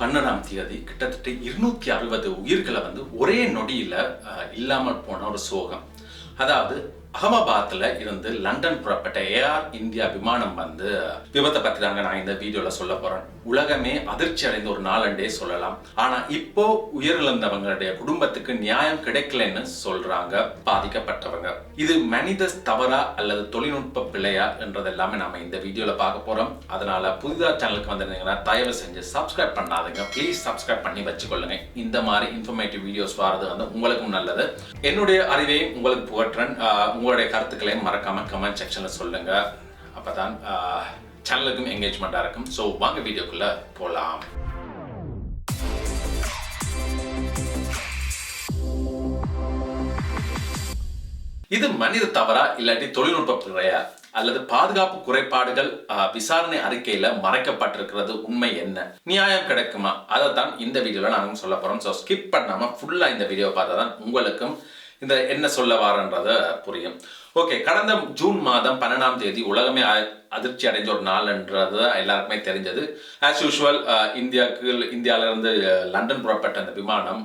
பன்னெண்டாம் தேதி கிட்டத்தட்ட இருநூத்தி அறுபது உயிர்களை வந்து ஒரே நொடியில இல்லாமல் போன ஒரு சோகம். அதாவது அகமதாபாத்ல இருந்து லண்டன் புறப்பட்ட ஏஆர் இந்தியா விமானம் வந்து விபத்தை பற்றி தாங்க நான் இந்த வீடியோவில் சொல்ல போகிறேன் உலகமே அதிர்ச்சி அடைந்த ஒரு நாளண்டே சொல்லலாம். ஆனா இப்போ உயிரிழந்தவங்களுடைய குடும்பத்துக்கு நியாயம் கிடைக்கலன்னு சொல்றாங்க பாதிக்கப்பட்டவங்க. இது மனித தவறா அல்லது தொழில்நுட்ப பிழையா என்றதெல்லாமே நாம இந்த வீடியோல பார்க்க போறோம். அதனால புதிதா சேனலுக்கு வந்திருந்தீங்கன்னா தயவு செஞ்சு சப்ஸ்கிரைப் பண்ணாதுங்க. ப்ளீஸ் சப்ஸ்கிரைப் பண்ணி வச்சுக்கொள்ளுங்க. இந்த மாதிரி இன்ஃபர்மேட்டிவ் வீடியோஸ் வரது வந்து உங்களுக்கும் நல்லது. என்னுடைய அறிவையும் உங்களுக்கு புகற்றன். உங்களுடைய கருத்துக்களையும் மறக்காம கமெண்ட் செக்ஷன்ல சொல்லுங்க. அப்பதான் சேனலுக்கும் என்கேஜ்மெண்ட்டாக இருக்கும். ஸோ வாங்க வீடியோக்குள்ள போகலாம் இது மனித தவறா இல்லாட்டி தொழில்நுட்ப பிழையா? அல்லது பாதுகாப்பு குறைபாடுகள் விசாரணை அறிக்கையில மறைக்கப்பட்டிருக்கிறது உண்மை என்ன? நியாயம் கிடைக்குமா? அதை தான் இந்த வீடியோல நாங்கள் சொல்ல போறோம் ஸோ ஸ்கிப் பண்ணாம ஃபுல்லா இந்த வீடியோ பார்த்தா தான் உங்களுக்கும் இந்த என்ன சொல்ல வரன்றத புரியும். ஓகே கடந்த ஜூன் மாதம் பன்னெண்டாம் தேதி உலகமே அதிர்ச்சி அடைஞ்ச ஒரு நாள்ன்றது எல்லாருக்குமே தெரிஞ்சது. ஆஸ் யூஷுவல் இந்தியாவுக்கு இந்தியால இருந்து லண்டன் புறப்பட்ட அந்த விமானம்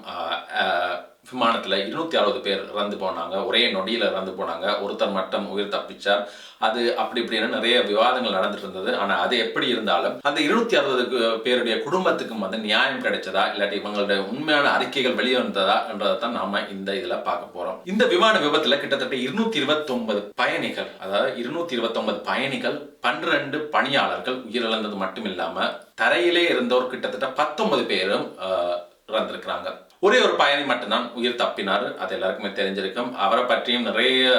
விமானத்தில் இருநூத்தி அறுபது பேர் இறந்து போனாங்க. ஒரே நொடியில் இறந்து போனாங்க. ஒருத்தர் மட்டும் உயிர் தப்பிச்சார். அது அப்படி இப்படின்னு நிறைய விவாதங்கள் நடந்துட்டு இருந்தது ஆனால் அது எப்படி இருந்தாலும் அந்த இருநூத்தி அறுபது பேருடைய குடும்பத்துக்கும் வந்து நியாயம் கிடைச்சதா இல்லாட்டி இவங்களுடைய உண்மையான அறிக்கைகள் வெளியே வந்ததா என்றதை தான் நாம இந்த இதுல பார்க்க போறோம். இந்த விமான விபத்துல கிட்டத்தட்ட இருநூத்தி இருபத்தி ஒன்பது பயணிகள் அதாவது இருநூத்தி இருபத்தி ஒன்பது பயணிகள் பன்னிரண்டு பணியாளர்கள் உயிரிழந்தது மட்டும் இல்லாம தரையிலே இருந்தோர் கிட்டத்தட்ட பத்தொன்பது பேரும் இறந்திருக்கிறாங்க. ஒரே ஒரு பயணி மட்டும்தான் உயிர் தப்பினார். அது எல்லாருக்குமே தெரிஞ்சிருக்கும். அவரை பற்றியும் நிறைய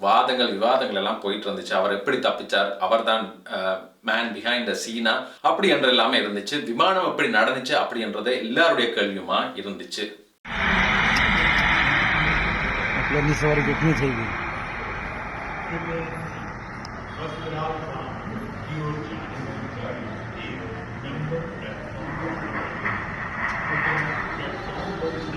வாதங்கள் விவாதங்கள் எல்லாம் போயிட்டு இருந்துச்சு அவர் எப்படி தப்பிச்சார்? அவர்தான் மேன் பிஹைண்ட் த சீனா அப்படி என்று எல்லாமே இருந்துச்சு. விமானம் எப்படி நடந்துச்சு? அப்படின்றது எல்லாருடைய கேள்வியுமா இருந்துச்சு. Thank you.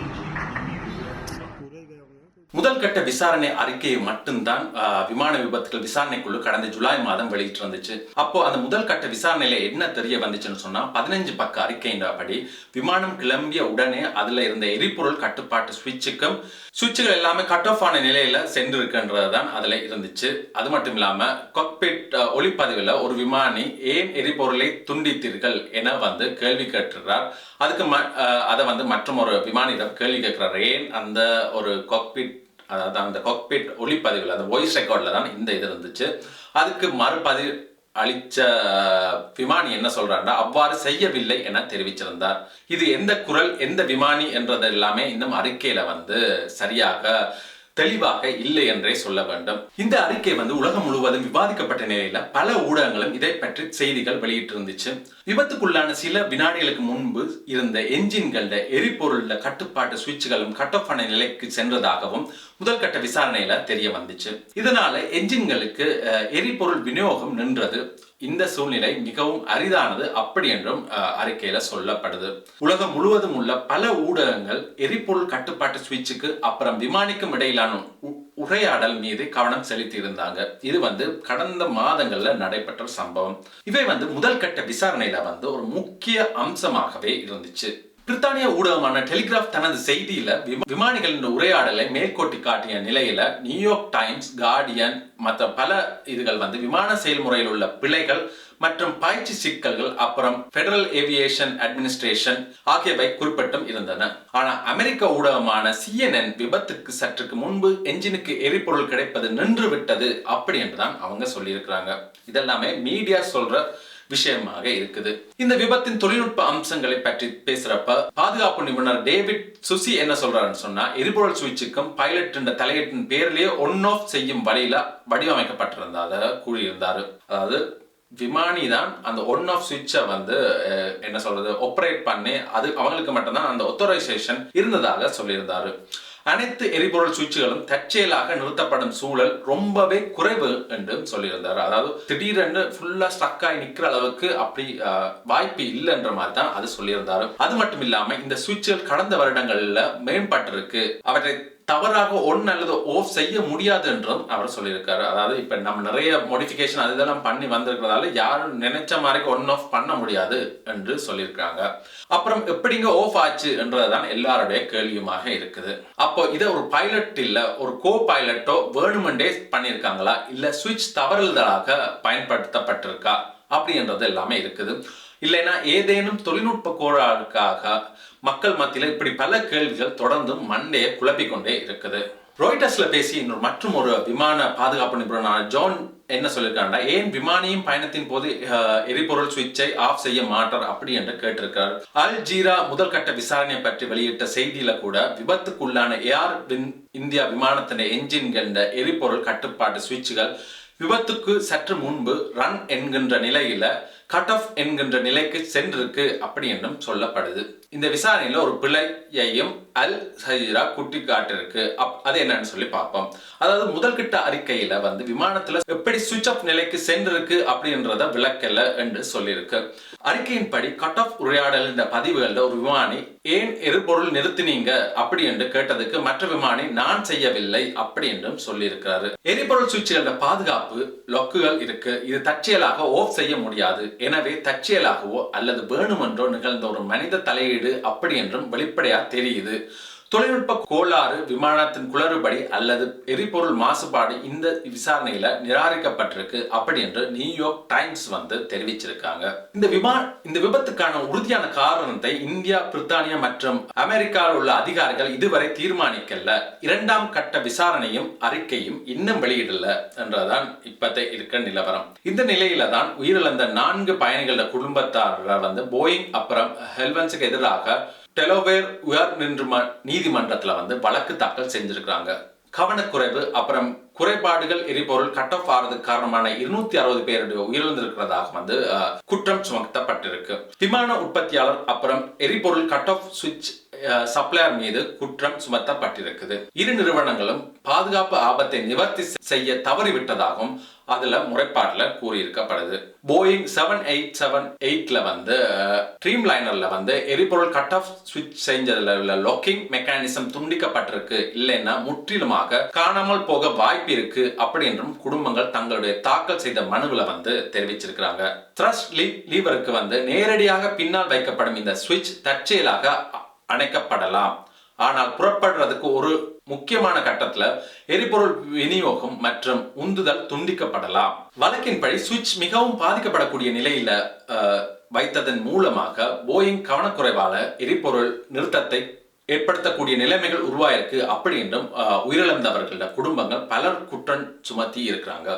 முதல் கட்ட விசாரணை அறிக்கையை மட்டும்தான் விமான விபத்துகள் விசாரணைக்குழு கடந்த ஜூலை மாதம் வெளியிட்டு வந்துச்சு அப்போ அந்த முதல் கட்ட விசாரணையில என்ன தெரிய வந்துச்சுன்னு சொன்னா பதினஞ்சு பக்க அறிக்கையின்படி விமானம் கிளம்பிய உடனே அதுல இருந்த எரிபொருள் கட்டுப்பாட்டு சுவிட்சுக்கும் சுவிட்சுகள் எல்லாமே கட் ஆஃப் ஆன நிலையில சென்றிருக்குன்றது தான் அதுல இருந்துச்சு. அது மட்டும் இல்லாம கொக்பிட் ஒளிப்பதிவில் ஒரு விமானி ஏன் எரிபொருளை துண்டித்தீர்கள் என வந்து கேள்வி கேட்டுறார். அதுக்கு ம அதை வந்து மற்றும் ஒரு விமானியிடம் கேள்வி கேட்கிறார். ஏன் அந்த ஒரு கொக்பிட் அதாவது அந்த கொக்பிட் ஒளிப்பதிவில் அந்த வாய்ஸ் ரெக்கார்டில் தான் இந்த இது இருந்துச்சு. அதுக்கு மறுபதி அளிச்ச விமானி என்ன சொல்றாருன்னா அவ்வாறு செய்யவில்லை என தெரிவிச்சிருந்தார். இது எந்த குரல் எந்த விமானி என்றது எல்லாமே இன்னும் அறிக்கையில வந்து சரியாக தெளிவாக இல்லை என்றே சொல்ல வேண்டும். இந்த அறிக்கை வந்து உலகம் முழுவதும் விவாதிக்கப்பட்ட நிலையில பல ஊடகங்களும் இதை பற்றி செய்திகள் வெளியிட்டு இருந்துச்சு விபத்துக்குள்ளான சில வினாடிகளுக்கு முன்பு இருந்த என்ஜின்கள எரிபொருள்ல கட்டுப்பாட்டு சுவிட்சுகளும் கட் ஆஃப் ஆன நிலைக்கு சென்றதாகவும் முதல் கட்ட விசாரணையில தெரிய வந்துச்சு. இதனால என்ஜின்களுக்கு எரிபொருள் விநியோகம் நின்றது. இந்த சூழ்நிலை மிகவும் அரிதானது அப்படி என்றும் அஹ், அறிக்கையில சொல்லப்படுது. உலகம் முழுவதும் உள்ள பல ஊடகங்கள் எரிபொருள் கட்டுப்பாட்டு சுவிட்சுக்கு அப்புறம் விமானிக்கும் இடையிலான உரையாடல் மீது கவனம் செலுத்தி இருந்தாங்க இது வந்து கடந்த மாதங்கள்ல நடைபெற்ற சம்பவம். இவை வந்து முதல் கட்ட விசாரணையில வந்து ஒரு முக்கிய அம்சமாகவே இருந்துச்சு. பிரித்தானிய ஊடகமான டெலிகிராஃப் தனது செய்தியில விமானிகளின் உரையாடலை மேற்கோட்டி காட்டிய நிலையில நியூயார்க் டைம்ஸ் கார்டியன் மற்ற பல இதுகள் வந்து விமான செயல்முறையில் உள்ள பிழைகள் மற்றும் பயிற்சி சிக்கல்கள் அப்புறம் பெடரல் ஏவியேஷன் அட்மினிஸ்ட்ரேஷன் ஆகியவை குறிப்பிட்டும் இருந்தன. ஆனா அமெரிக்க ஊடகமான சிஎன்என் விபத்துக்கு சற்றுக்கு முன்பு என்ஜினுக்கு எரிபொருள் கிடைப்பது நின்று விட்டது அப்படி என்றுதான் அவங்க சொல்லியிருக்கிறாங்க. இதெல்லாமே மீடியா சொல்ற விஷயமாக இருக்குது. இந்த விபத்தின் தொழில்நுட்ப அம்சங்களை பற்றி பேசுறப்ப பாதுகாப்பு நிபுணர் டேவிட் சுசி என்ன சொல்றாருன்னு சொன்னா எரிபொருள் சுவிட்சுக்கும் பைலட் என்ற தலையீட்டின் பேர்லயே ஒன் ஆஃப் செய்யும் வழியில வடிவமைக்கப்பட்டிருந்ததாக கூறியிருந்தாரு. அதாவது விமானி தான் அந்த ஒன் ஆஃப் சுவிட்சை வந்து அஹ், என்ன சொல்றது ஆப்ரேட் பண்ணி அது அவங்களுக்கு மட்டும்தான் அந்த ஒத்தரைசேஷன் இருந்ததாக சொல்லியிருந்தாரு. அனைத்து எரிபொருள் சுவிட்சுகளும் தற்செயலாக நிறுத்தப்படும் சூழல் ரொம்பவே குறைவு என்று சொல்லியிருந்தார். அதாவது திடீரென்று ஃபுல்லா ஸ்டக் ஆகி நிக்கிற அளவுக்கு அப்படி வாய்ப்பு இல்லைன்ற மாதிரி தான் அது சொல்லியிருந்தாரு. அது மட்டும் இல்லாம இந்த சுவிட்சுகள் கடந்த வருடங்கள்ல மேம்பட்டிருக்கு. அவற்றை தவறாக ஒன் அல்லது ஓஃப் செய்ய முடியாது என்றும் அவர் சொல்லியிருக்காரு. அதாவது இப்ப நம்ம நிறைய மோடிஃபிகேஷன் அது இதெல்லாம் பண்ணி வந்திருக்கிறதால யாரும் நினைச்ச மாதிரி ஒன் ஆஃப் பண்ண முடியாது என்று சொல்லியிருக்காங்க. அப்புறம் எப்படிங்க ஓஃப் ஆச்சு என்றதுதான் எல்லாருடைய கேள்வியுமாக இருக்குது. அப்போ இதை ஒரு பைலட் இல்ல ஒரு கோ பைலட்டோ வேணுமெண்டே பண்ணியிருக்காங்களா? இல்ல சுவிட்ச் தவறுதலாக பயன்படுத்தப்பட்டிருக்கா? அப்படின்றது எல்லாமே இருக்குது. இல்லைன்னா ஏதேனும் தொழில்நுட்ப கோளாறுக்காக மக்கள் மத்தியில் இப்படி பல கேள்விகள் தொடர்ந்து மண்டையை குழப்பிக்கொண்டே இருக்குது. ரோய்டர்ஸ்ல பேசி இன்னொரு மற்றும் ஒரு விமான பாதுகாப்பு நிபுணரான ஜான் என்ன சொல்லியிருக்காருன்னா ஏன் விமானியும் பயணத்தின் போது எரிபொருள் சுவிட்சை ஆஃப் செய்ய மாட்டார்? அப்படி என்று கேட்டிருக்கிறார். அல் ஜீரா முதல் கட்ட விசாரணை பற்றி வெளியிட்ட செய்தியில கூட விபத்துக்குள்ளான ஏர் வின் இந்தியா விமானத்தின் என்ஜின் என்ற எரிபொருள் கட்டுப்பாட்டு சுவிட்சுகள் விபத்துக்கு சற்று முன்பு ரன் என்கின்ற நிலையில கட் ஆஃப் என்கின்ற நிலைக்கு சென்றிருக்கு அப்படி என்றும் சொல்லப்படுது. இந்த விசாரணையில ஒரு பிழையையும் அல் ஹஜீரா குட்டி காட்டிருக்கு அப் அது என்னன்னு சொல்லி பார்ப்போம். அதாவது முதல்கிட்ட அறிக்கையில வந்து விமானத்துல எப்படி சுவிட்ச் ஆஃப் நிலைக்கு சென்றிருக்கு அப்படின்றத விளக்கல என்று சொல்லியிருக்கு. அறிக்கையின்படி கட் ஆஃப் உரையாடல் இந்த பதிவுகளில் ஒரு விமானி ஏன் எரிபொருள் நிறுத்தினீங்க? அப்படி என்று கேட்டதுக்கு மற்ற விமானி நான் செய்யவில்லை அப்படி என்றும் சொல்லியிருக்கிறாரு. எரிபொருள் சுவிட்சுகளோட பாதுகாப்பு லொக்குகள் இருக்கு. இது தற்செயலாக ஆஃப் செய்ய முடியாது. எனவே தற்செயலாகவோ அல்லது வேணுமென்றோ நிகழ்ந்த ஒரு மனித தலையீடு அப்படி என்றும் வெளிப்படையா தெரியுது. தொழில்நுட்ப கோளாறு விமானத்தின் குளறுபடி அல்லது எரிபொருள் மாசுபாடு இந்த விசாரணையில நிராகரிக்கப்பட்டிருக்கு அப்படி என்று நியூயார்க் டைம்ஸ் வந்து தெரிவிச்சிருக்காங்க. இந்த விமான இந்த விபத்துக்கான உறுதியான காரணத்தை இந்தியா பிரித்தானியா மற்றும் அமெரிக்காவில் உள்ள அதிகாரிகள் இதுவரை தீர்மானிக்கல. இரண்டாம் கட்ட விசாரணையும் அறிக்கையும் இன்னும் வெளியிடல என்றதான் இப்பத்தை இருக்க நிலவரம். இந்த நிலையில தான் உயிரிழந்த நான்கு பயணிகளோட குடும்பத்தார வந்து போயிங் அப்புறம் ஹெல்வன்ஸுக்கு எதிராக டெலோவேர் உயர் நின்று நீதிமன்றத்துல வந்து வழக்கு தாக்கல் செஞ்சிருக்காங்க கவனக்குறைவு அப்புறம் குறைபாடுகள் எரிபொருள் கட் ஆஃப் ஆறதுக்கு காரணமான இருநூத்தி அறுபது பேருடைய உயிரிழந்திருக்கிறதாக வந்து குற்றம் சுமத்தப்பட்டிருக்கு. விமான உற்பத்தியாளர் அப்புறம் எரிபொருள் கட் ஆஃப் சுவிட்ச் சப்ளையர் மீது குற்றம் சுமத்தப்பட்டிருக்குது. இரு நிறுவனங்களும் பாதுகாப்பு ஆபத்தை நிவர்த்தி செய்ய தவறிவிட்டதாகவும் அதுல முறைப்பாட்டுல கூறியிருக்கப்படுது. போயிங் செவன் எயிட் செவன் எயிட்ல வந்து ட்ரீம் லைனர்ல வந்து எரிபொருள் கட் ஆஃப் சுவிட்ச் செஞ்சதுல உள்ள லாக்கிங் மெக்கானிசம் துண்டிக்கப்பட்டிருக்கு. இல்லைன்னா முற்றிலுமாக காணாமல் போக வாய்ப்பு இருக்கு அப்படின்றும் குடும்பங்கள் தங்களுடைய தாக்கல் செய்த மனுவில் வந்து தெரிவிச்சிருக்கிறாங்க. த்ரஸ்ட் லீவருக்கு வந்து நேரடியாக பின்னால் வைக்கப்படும் இந்த சுவிட்ச் தற்செயலாக அணைக்கப்படலாம். ஆனால் புறப்படுறதுக்கு ஒரு முக்கியமான கட்டத்துல எரிபொருள் விநியோகம் மற்றும் உந்துதல் துண்டிக்கப்படலாம். வழக்கின்படி சுவிட்ச் மிகவும் பாதிக்கப்படக்கூடிய நிலையில அஹ், வைத்ததன் மூலமாக போயிங் கவனக்குறைவால எரிபொருள் நிறுத்தத்தை ஏற்படுத்தக்கூடிய நிலைமைகள் உருவாயிருக்கு அப்படி என்றும் அஹ், குடும்பங்கள் பலர் குற்றம் சுமத்தி இருக்கிறாங்க.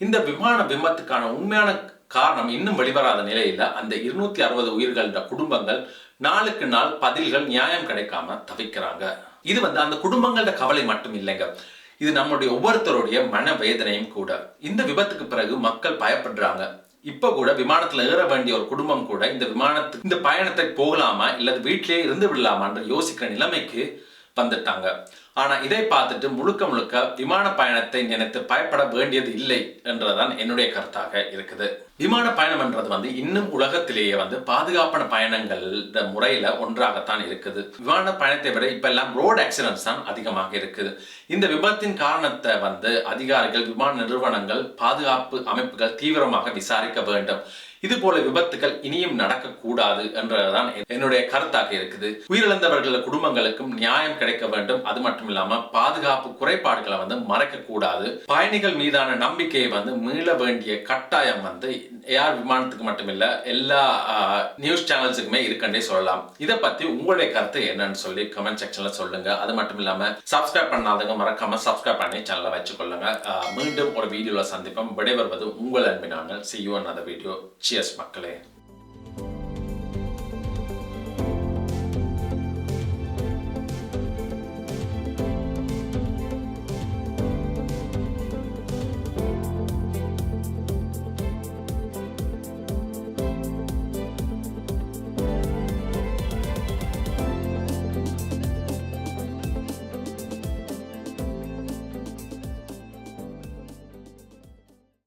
இந்த விமான விபத்துக்கான உண்மையான காரணம் இன்னும் வெளிவராத நிலையில அந்த இருநூத்தி அறுபது உயிர்கள குடும்பங்கள் நாளுக்கு நாள் பதில்கள் நியாயம் கிடைக்காம தவிக்கிறாங்க. இது வந்து அந்த குடும்பங்களோட கவலை மட்டும் இல்லைங்க. இது நம்முடைய ஒவ்வொருத்தருடைய மன வேதனையும் கூட. இந்த விபத்துக்கு பிறகு மக்கள் பயப்படுறாங்க. இப்ப கூட விமானத்துல ஏற வேண்டிய ஒரு குடும்பம் கூட இந்த விமானத்துக்கு இந்த பயணத்தை போகலாமா இல்லது வீட்டிலேயே இருந்து விடலாமான்ற யோசிக்கிற நிலைமைக்கு வந்துட்டாங்க. ஆனா இதை பார்த்துட்டு முழுக்க முழுக்க விமான பயணத்தை நினைத்து பயப்பட வேண்டியது இல்லை என்றதான் என்னுடைய கருத்தாக இருக்குது. விமான பயணம் என்றது வந்து இன்னும் உலகத்திலேயே வந்து பாதுகாப்பான பயணங்கள் முறையில ஒன்றாகத்தான் இருக்குது. விமான பயணத்தை விட இப்ப எல்லாம் ரோடு ஆக்சிடென்ட்ஸ் தான் அதிகமாக இருக்குது. இந்த விபத்தின் காரணத்தை வந்து அதிகாரிகள் விமான நிறுவனங்கள் பாதுகாப்பு அமைப்புகள் தீவிரமாக விசாரிக்க வேண்டும். இது போல விபத்துகள் இனியும் நடக்கக்கூடாது என்றதுதான் என்னுடைய கருத்தாக இருக்குது. உயிரிழந்தவர்கள குடும்பங்களுக்கும் நியாயம் கிடைக்க வேண்டும். அது மட்டும் இல்லாம பாதுகாப்பு குறைபாடுகளை வந்து மறைக்க கூடாது பயணிகள் மீதான நம்பிக்கையை வந்து மீள வேண்டிய கட்டாயம் வந்து ஏஆர் விமானத்துக்கு மட்டுமில்ல எல்லா நியூஸ் சேனல்ஸுக்குமே இருக்குன்னே சொல்லலாம். இதை பத்தி உங்களுடைய கருத்து என்னன்னு சொல்லி கமெண்ட் செக்ஷன்ல சொல்லுங்க. அது மட்டும் இல்லாம சப்ஸ்கிரைப் பண்ணாதவங்க மறக்காம சப்ஸ்கிரைப் பண்ணி சேனலை வச்சுக்கொள்ளுங்க மீண்டும் ஒரு வீடியோல சந்திப்போம். விடைபெறுவது உங்கள் அன்பினாங்க சி யூ அந்த வீடியோ சியர்ஸ் மக்களே.